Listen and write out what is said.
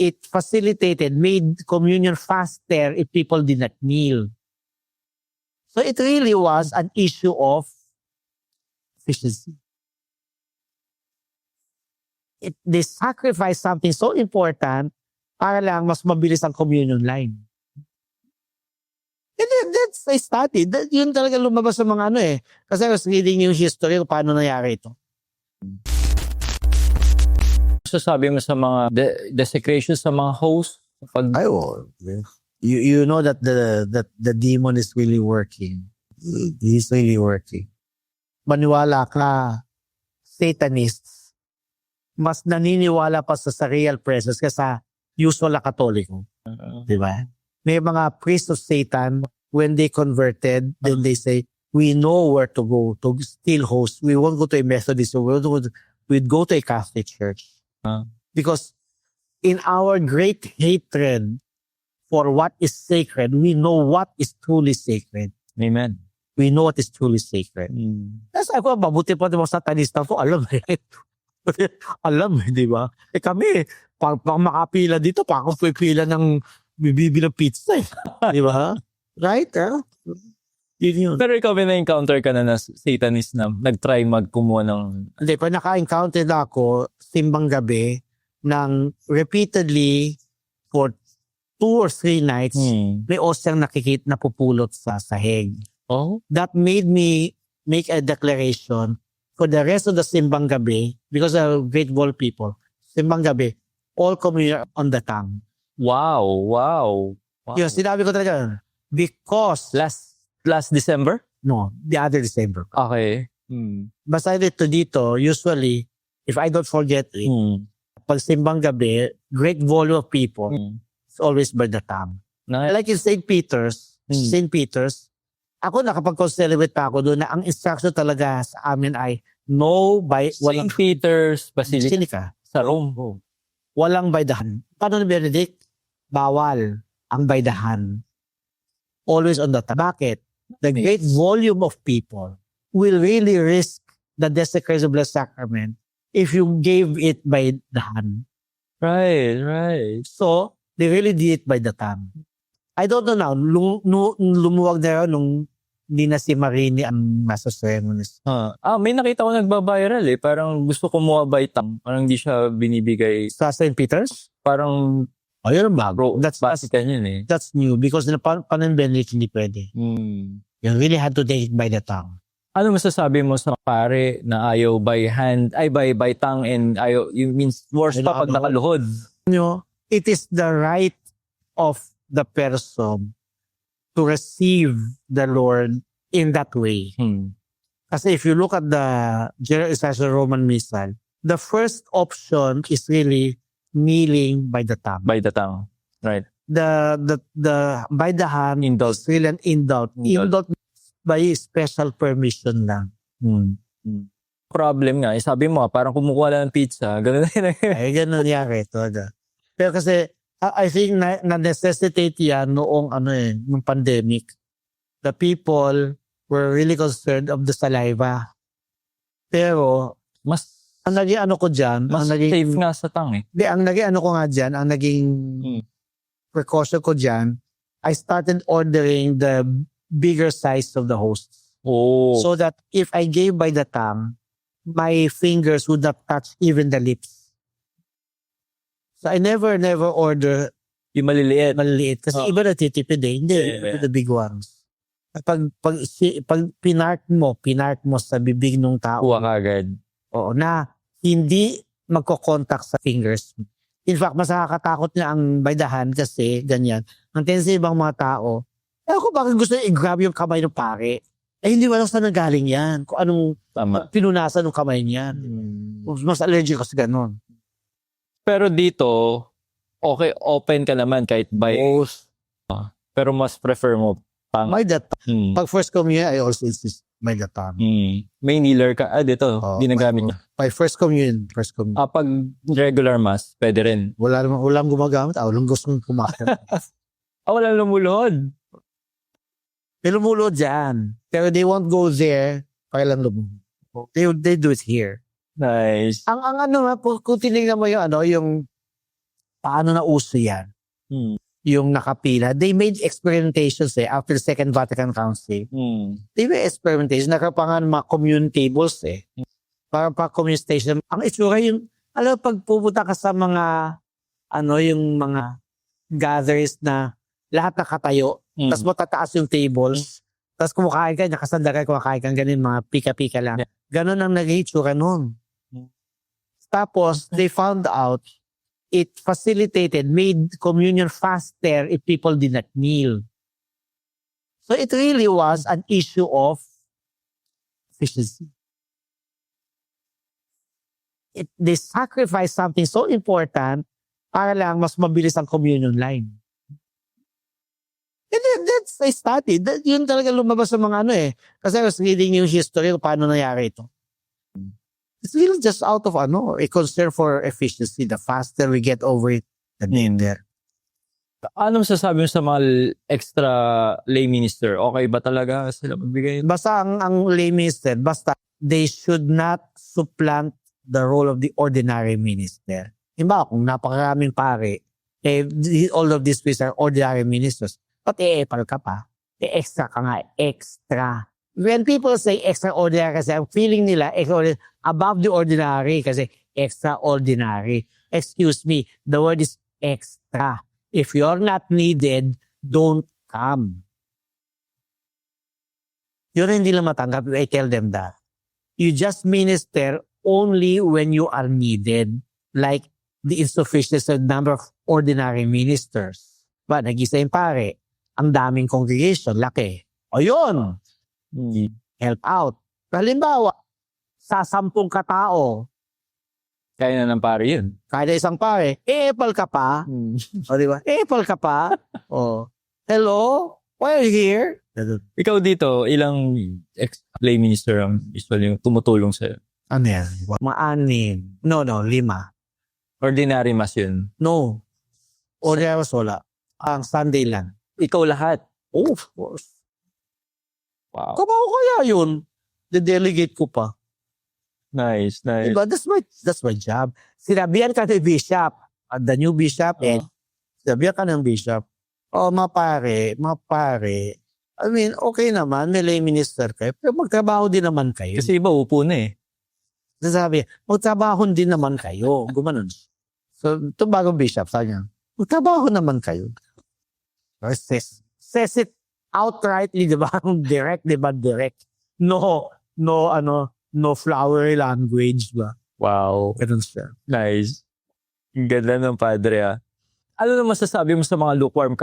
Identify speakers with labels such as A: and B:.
A: it facilitated, made communion faster if people did not kneel. So it really was an issue of efficiency. It, they sacrificed something so important para lang mas mabilis ang communion line. And then, that's I studied. That, yun talaga lumabas sa mga ano eh. Kasi I was reading yung history kung paano nangyari ito.
B: Sasabi mo sa mga de- desecration sa mga host? Pag,
A: will. You you know that the that the demon is really working. He's really working. Maniwala ka, Satanists, mas naniniwala pa sa, sa real presence kaysa usual na katoliko. Di ba? May mga priests of Satan, when they converted, then they say, we know where to go to still host. We won't go to a Methodist, we won't go to, we'd go to a Catholic church.
B: Ah.
A: Because in our great hatred for what is sacred, we know what is truly sacred.
B: Amen.
A: We know what is truly sacred.
B: Mm.
A: Kasi ako, mabuti pa mga satanista ko, alam eh. alam eh, di ba? Eh kami, pag, pag makapila dito, pag ako pipila ng bibibi ng pizza eh. di ba? Right, eh? Yun yun.
B: Pero ikaw, may na-encounter ka na na satanist na nag-try magkumuha ng...
A: Hindi, pag naka-encounter na ako, simbang gabi, ng repeatedly for two or three nights,
B: Hmm.
A: may osyang nakikita na pupulot sa sahig.
B: Oh?
A: That made me make a declaration for the rest of the simbang gabi, because of great wall people, simbang gabi, all communion on the tongue.
B: Wow, wow. wow.
A: Yung sinabi ko talaga, because,
B: Last last December?
A: no, the other December.
B: Okay. Hmm.
A: Basta dito dito, usually, if I don't forget it,
B: Hmm.
A: pag simbang gabi, great volume of people,
B: Hmm.
A: it's always by the tongue.
B: Na,
A: Like in St. Peter's,
B: Hmm.
A: St. Peter's, ako nakapag-celebrate pa ako doon na ang instruction talaga sa amin ay no by, walang
B: St. Peter's Basilica
A: Basilica.
B: sa Rome.
A: Walang by the hand. Paano ni Benedict? Bawal ang by the hand. Always on the tongue. Bakit? The great volume of people will really risk the desecration of the sacrament if you gave it by the hand.
B: Right, right.
A: So, they really did it by the tongue. I don't know now, lum, nu- lumuwag na yun nung hindi na si Marini ang master ceremonies.
B: Ah, ah, may nakita ko nagba-viral eh. Parang gusto kumuha by tongue. Parang hindi siya binibigay.
A: Sa St. Peter's?
B: Parang
A: Oh, yun ang bago. That's, that's,
B: basic yun eh.
A: that's new because na pan, panon Benedict hindi pwede.
B: Hmm.
A: You really had to take it by the tongue.
B: Ano masasabi mo sa pare na ayaw by hand, ay by, by tongue and ayaw, you means worse
A: Ay,
B: pa pag
A: nakaluhod.
B: nakaluhod.
A: You it is the right of the person to receive the Lord in that way.
B: Hmm.
A: Kasi if you look at the General Essential Roman Missal, the first option is really kneeling by the tongue.
B: By the tongue. Right.
A: The the the by the hand
B: Indulge.
A: is really an indult.
B: Indult.
A: Indult by special permission lang.
B: Hmm. Problem nga, eh, sabi mo, parang kumukuha lang ng pizza. Ganun na yun.
A: Ay, ganun nangyari ito. Pero kasi, I think na, na-necessitate yan noong ano eh, nung pandemic. The people were really concerned of the saliva. Pero,
B: mas
A: ang naging ano ko dyan,
B: mas
A: ang naging,
B: safe nga sa tongue eh.
A: Di, ang naging ano ko nga dyan, ang naging
B: Hmm.
A: precaution ko dyan, I started ordering the bigger size of the hosts.
B: Oh.
A: So that if I gave by the tongue, my fingers would not touch even the lips. So I never, never order
B: yung maliliit.
A: maliliit. Kasi
B: Oh.
A: iba natitipid eh. Hindi,
B: Yeah, yeah.
A: the big ones. At Pag, pag, si, pag pinark mo, pinark mo sa bibig ng tao,
B: Kuha ka agad.
A: Oo, na hindi magko-contact sa fingers. In fact, mas nakakatakot na ang by the hand kasi ganyan. Ang tendency ng ibang mga tao, eh ako bakit gusto niya i-grab yung kamay ng pare? Eh hindi wala saan nanggaling yan. Kung anong
B: Tama.
A: pinunasan ng kamay niyan. Mas allergic kasi ganon.
B: Pero dito, okay, open ka naman kahit by, pero mas prefer mo pang,
A: By that,
B: hmm.
A: pag first communion, I also insist the time.
B: Hmm. May kneeler ka, ah, dito,
A: Oo,
B: ginagamit niya.
A: By first communion, first communion.
B: Ah, pag regular mass, pwede rin.
A: Wala naman, walang gumagamit. Ah, walang gustong kumain.
B: Ah, walang lumuluhod.
A: May lumulod dyan. Pero they won't go there para lang lumulod. They, they do it here.
B: Nice.
A: Ang, ang ano kung tinignan mo yung ano, yung paano na uso yan?
B: Hmm.
A: Yung nakapila. They made experimentations eh after the Second Vatican Council.
B: Hmm.
A: They made experimentations. Nakapangan mga commune tables eh. Para pa commune station. Ang itsura yung, alam pag pupunta ka sa mga, ano, yung mga gatherings na lahat nakatayo,
B: Hmm.
A: tapos matataas yung tables, tapos kumakain ka, nakasanda ka, kumakain ka, ganun, mga pika-pika lang. Ganon ang naging itsura nun.
B: Hmm.
A: Tapos, they found out it facilitated, made communion faster if people did not kneel. So it really was an issue of efficiency. It, they sacrificed something so important para lang mas mabilis ang communion line. And then, that's a study. That, yun talaga lumabas sa mga ano eh. Kasi I was reading yung history kung paano nangyari ito. It's really just out of ano, a concern for efficiency. The faster we get over it, the better.
B: Ano masasabi mo sa mga extra lay minister? Okay ba talaga sila magbigay?
A: Basta ang, ang lay minister, basta they should not supplant the role of the ordinary minister. Diba, kung napakaraming pare, eh, all of these priests are ordinary ministers. But e-epal ka pa. E-extra ka nga, extra. When people say extraordinary kasi ang feeling nila extraordinary, above the ordinary kasi extraordinary. Excuse me, the word is extra. If you're not needed, don't come. Yun hindi lang matanggap. I tell them that. You just minister only when you are needed. Like the insufficiency of number of ordinary ministers. Ba, nag-isa yung pare. Ang daming congregation, laki. O yun,
B: Hmm.
A: Help out. Halimbawa, sa sampung katao,
B: Kaya na ng pare yun.
A: kada isang pare, e-epal ka pa.
B: Hmm.
A: O di ba? E-epal ka pa. o, hello? Why are you here?
B: Ikaw dito, ilang ex lay minister ang usually yung tumutulong sa
A: Ano yan? Maanin. No, no, lima.
B: ordinary mass yun?
A: No. O di was wala. Ang Sunday lang.
B: Ikaw lahat.
A: Oh, of course.
B: Wow.
A: Kamao kaya yun. De-delegate ko pa.
B: Nice, nice.
A: Diba? That's my, that's my job. Sinabihan ka ng bishop. At the new bishop,
B: Oo.
A: eh, sinabihan ka ng bishop. Oh, mapare, mapare. I mean, okay naman, may lay minister kayo, pero magtrabaho din naman kayo.
B: Kasi iba upo na eh.
A: Sasabi, magtrabaho din naman kayo. Gumanon. So, ito bagong bishop, sabi niya, magtrabaho naman kayo. Or says, says it outrightly, di ba? Direct, di ba? Direct. No, no, ano, no flowery language ba?
B: Wow.
A: Ganun siya.
B: Nice. Ang ganda ng padre ah. Ano na masasabi mo sa mga lukewarm